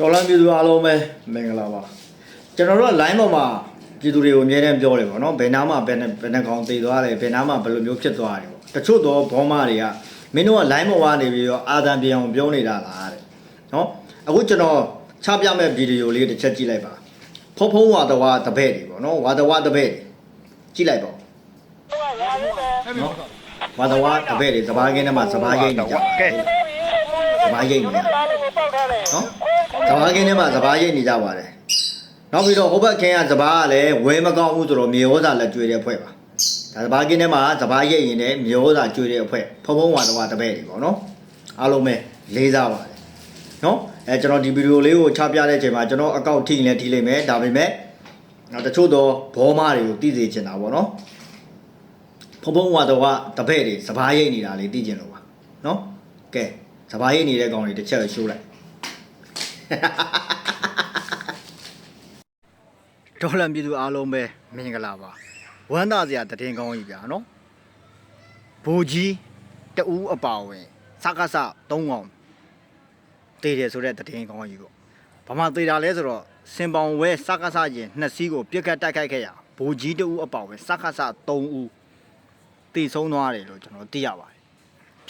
တော်လန်ပြည်သူအားလုံးပဲမင်္ဂလာပါကျွန်တော်တို့က line ပေါ်မှာပြည်သူတွေကိုအများနဲ့ပြောတယ်ပေါ့နော်ဘယ်နားမှာဘယ်နဲ့ဘယ်နှကောင်တည်သွားတယ်ဘယ်နားမှာဘယ်လိုမျိုးဖြစ်သွားတယ်ပေါ့တချို့တော့ဘောမတွေကမင်းတို့က line ပေါ်ကနေပြီးတော့အာသံပြောင်ပြောနေတာလားတဲ့နော်အခုကျွန်တော်ချပြမဲ့ဗီဒီယိုလေးတစ်ချက်ကြည့်လိုက်ပါဖုံဖုံဝါတဝါတပည့်တွေပေါ့နော်ဝါတဝါတပည့်တွေကြည့်လိုက်ပါနော်ဝါတဝါတပည့်တွေစပားကင်းထဲမှာစပားရိတ်နေကြကဲ စပားရိတ်နေကြနော်စဘာကင်းထဲမှာစဘာရိတ်နေကြပါတယ်နောက်ပြီးတော့ဟိုဘက်ခင်းကစဘာကလည်းဝဲမကောင်းဘူးဆိုတော့မြေဩဇာလက်ကျွေးတဲ့အဖွဲ့ပါဒါစဘာကင်းထဲမှာစဘာရိတ်ရင်လည်းမြေဩဇာကျွေးတဲ့အဖွဲ့ဖုံဖုံဝါတော့တပည့်တွေပေါ့နော်အားလုံးပဲလေးစားပါတယ်နော်အဲကျွန်တော်ဒီဗီဒီယိုလေးကိုချပြတဲ့အချိန်မှာကျွန်တော်အကောင့်ထိရင်လည်းထိလိုက်မယ်ဒါပေမဲ့နောက်တချို့တော့ဘောမတွေကိုသိစေချင်တာပေါ့နော်ဖုံဖုံဝါတော့တပည့်တွေစဘာရိတ်နေတာလေးသိချင်လို့ပါနော်ကဲ စဘာရိတ်နေတဲ့ကောင်တွေတစ်ချက်ရှိုးလိုက်ဒေါ်လာပြည်သူအားလုံးပဲမင်္ဂလာပါဝမ်းသာစရာတည်င်းကောင်းကြီးဗျာနော်ဘူကြီးတူးအပါဝင်စကားစ၃កောင်တည်တယ်ဆိုတဲ့တည်င်းကောင်းကြီးပေါ့ဘာမှတည်တာလဲဆိုတော့စင်ပောင်ဝဲစကားစရင်နှစ်စီးကိုပြစ်ခတ်တိုက်ခိုက်ခဲ့ရဘူကြီးတူးအပါဝင်စကားစ၃ဦးတည်ဆုံးသွားတယ်လို့ကျွန်တော်သိရပါတယ်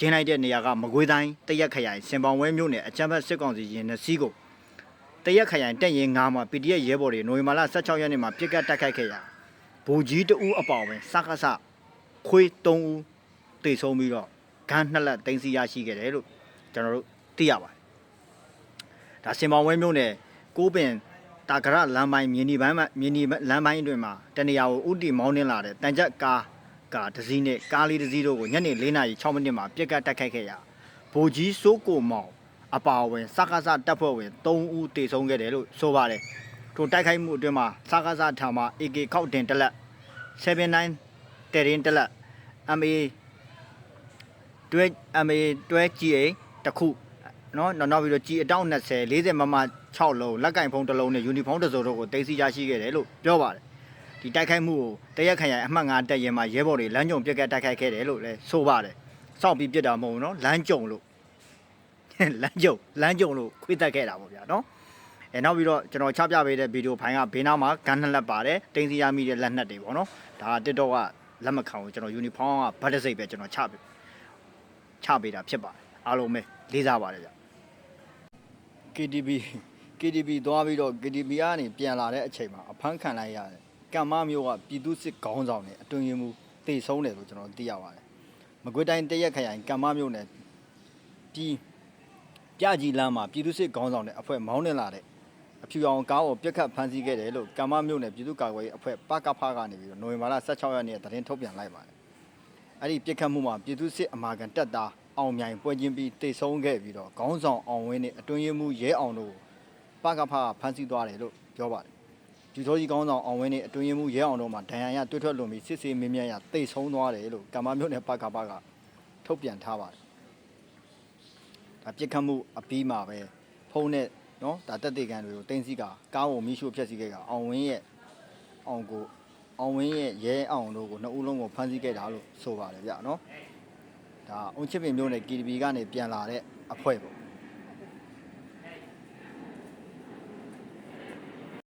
ပြင်းလိုက်တဲ့နေရာကမကွေးတိုင်းတရက်ခရိုင်စင်ပောင်ဝဲမြို့နယ်အချမ်းဘတ်စစ်ကောင်စီရင်နှစ်စီးကိုတရက်ခရိုင်တက်ရင်ငါမှာ PDF ရဲဘော်တွေနိုဝင်ဘာလ16ရက်နေ့မှာပြစ်ကတ်တိုက်ခိုက်ခဲ့ရဘူကြီးတဦးအပေါဝင်စကားစခွေး3ဦးတေဆုံးပြီးတော့ဂန်းနှစ်လက်တင်စီရရှိခဲ့တယ်လို့ကျွန်တော်တို့သိရပါတယ်ဒါစင်ပောင်ဝဲမြို့နယ်ကိုးပင်တာကရလမ်းပိုင်းမြင်းဒီပိုင်းမှာမြင်းဒီလမ်းပိုင်းအတွင်းမှာတနေရာကိုဥတီမောင်းနှင်းလာတဲ့တန်ကြက်ကား ကားတစ်စီးနဲ့ကားလေးတစ်စီးတို့ကိုညနေ4နာရီ6မိနစ်မှာပြစ်ကတ်တိုက်ခိုက်ခဲ့ရဘူကြီးစိုးကိုမောင်အပါအဝင်စကားစတပ်ဖွဲ့ဝင်3ဦးတေဆုံးခဲ့တယ်လို့ဆိုပါတယ်။ထိုတိုက်ခိုက်မှုအတွင်းမှာစကားစထာမှာ AK ခောက်တင်တစ်လက်79တရင်တစ်လက် MA တွဲ MA တွဲ GA တစ်ခုနော်နောက်နောက်ပြီးတော့ G အတောင့်20 40မမ6လုံးလက်ကင်ဖုံးတစ်လုံးနဲ့ယူနီဖောင်းတစ်စုံတို့ကိုတင်စီရရှိခဲ့တယ်လို့ပြောပါတယ်။ ဒီတိုက်ခိုက်မှုကိုတရက်ခရိုင်အမှတ်9တပ်ရင်မှာရဲဘော်တွေလမ်းကြုံပြက်ကတ်တိုက်ခိုက်ခဲ့တယ်လို့လည်းဆိုပါတယ်။စောင့်ပြီးပြစ်တာမဟုတ်ဘူးနော်လမ်းကြုံလို့လမ်းကြုံလမ်းကြုံလို့ခွေးတက်ခဲ့တာပေါ့ဗျာနော်အဲနောက်ပြီးတော့ကျွန်တော်ချပြပေးတဲ့ဗီဒီယိုဖိုင်ကဘေးနားမှာဂန်းနှစ်လက်ပါတယ်တင်စီရမိတဲ့လက်နက်တွေပေါ့နော်ဒါက TikTok ကလက်မခံဘူးကျွန်တော် uniform ကဗတ်တစိတ်ပဲကျွန်တော်ချပေးချပေးတာဖြစ်ပါတယ်အားလုံးပဲလေးစားပါတယ်ဗျ KTB KTB သွားပြီးတော့ KTB ကနေပြန်လာတဲ့အချိန်မှာအဖမ်းခံလိုက်ရတယ် ကမ္မမျိုးကပြည်သူစစ်ခေါင်းဆောင်နဲ့အတွင်ရင်မူတေဆုံးတယ်လို့ကျွန်တော်သိရပါတယ်မကွေးတိုင်းတရက်ခရိုင်ကမ္မမျိုးနဲ့ပြည်ပြကြီးလမ်းမှာပြည်သူ့စစ်ခေါင်းဆောင်တဲ့အဖွဲ့မောင်းနေလာတဲ့အဖြူရောင်ကားကိုပြက်ခတ်ဖမ်းဆီးခဲ့တယ်လို့ကမ္မမြို့နယ်ပြည်သူ့ကာကွယ်ရေးအဖွဲ့ပကဖကနေပြီးတော့နိုဝင်ဘာလ16ရက်နေ့သတင်းထုတ်ပြန်လိုက်ပါတယ်။အဲ့ဒီပြက်ခတ်မှုမှာပြည်သူ့စစ်အမာခံတပ်သားအောင်မြိုင်ပွဲချင်းပြီးတိတ်ဆုံးခဲ့ပြီးတော့ခေါင်းဆောင်အောင်ဝင်းနဲ့အတွင်းရေးမှူးရဲအောင်တို့ကိုပကဖကဖမ်းဆီးသွားတယ်လို့ပြောပါတယ်။ ဒီသောကြီးခေါင်းဆောင်အောင်ဝင်းနဲ့အတွင်းရေးမှူးရဲအောင်တို့မှာဒဏ်ရာရတွေ့ထွက်လွန်ပြီးစစ်ဆေးမင်းမြတ်ရတိတ်ဆုံးသွားတယ်လို့ကမ္မမြို့နယ်ပကဖကထုတ်ပြန်ထားပါတယ်ဒါပြစ်ခတ်မှုအပြီးမှာပဲဖုန်းနဲ့နော်ဒါတက်တေကန်တွေကိုတင်းစီကကားကိုမိရှို့ဖျက်ဆီးခဲ့တာအောင်ဝင်းရဲ့အောင်ကိုအောင်ဝင်းရဲ့ရဲအောင်တို့ကိုနှစ်ဦးလုံးကိုဖမ်းဆီးခဲ့တာလို့ဆိုပါတယ်ဗျနော်ဒါအုံချစ်ပင်မျိုးနဲ့ KTV ကနေပြန်လာတဲ့အဖွဲ့ပေါ့